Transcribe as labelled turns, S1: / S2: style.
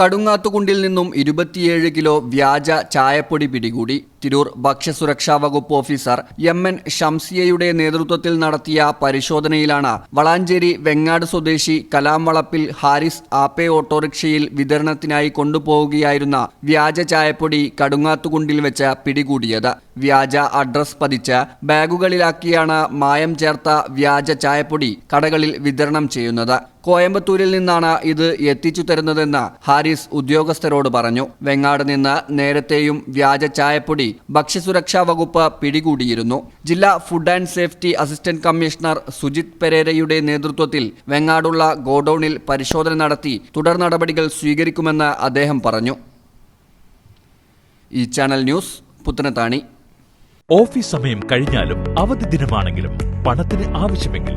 S1: കടുങ്ങാത്തുകുണ്ടിൽ നിന്നും ഇരുപത്തിയേഴ് കിലോ വ്യാജ ചായപ്പൊടി പിടികൂടി. തിരൂർ ഭക്ഷ്യസുരക്ഷാ വകുപ്പ് ഓഫീസർ എം എൻ ഷംസിയയുടെ നേതൃത്വത്തിൽ നടത്തിയ പരിശോധനയിലാണ് വളാഞ്ചേരി വെങ്ങാട് സ്വദേശി കലാം വളപ്പിൽ ഹാരിസ് ആപ്പേ ഓട്ടോറിക്ഷയിൽ വിതരണത്തിനായി കൊണ്ടുപോവുകയായിരുന്ന വ്യാജ ചായപ്പൊടി കടുങ്ങാത്തുകുണ്ടിൽ വെച്ച് പിടികൂടിയത്. വ്യാജ അഡ്രസ് പതിച്ച് ബാഗുകളിലാക്കിയാണ് മായം ചേർത്ത വ്യാജ ചായപ്പൊടി കടകളിൽ വിതരണം ചെയ്യുന്നത്. കോയമ്പത്തൂരിൽ നിന്നാണ് ഇത് എത്തിച്ചു തരുന്നതെന്ന് ഹാരിസ് ഉദ്യോഗസ്ഥരോട് പറഞ്ഞു. വെങ്ങാട് നിന്ന് നേരത്തെയും വ്യാജ ചായപ്പൊടി ഭക്ഷ്യസുരക്ഷാ വകുപ്പ് പിടികൂടിയിരുന്നു. ജില്ലാ food and safety assistant commissioner Sujith Perera നേതൃത്വത്തിൽ വെങ്ങാടുള്ള ഗോഡൌണിൽ പരിശോധന നടത്തി തുടർ നടപടികൾ സ്വീകരിക്കുമെന്ന് അദ്ദേഹം പറഞ്ഞു. ഈ ചാനൽ ന്യൂസ് പുത്തനത്താണി.
S2: ഓഫീസ് സമയം കഴിഞ്ഞാലും അവധി ദിനമാണെങ്കിലും പണത്തിന് ആവശ്യമെങ്കിൽ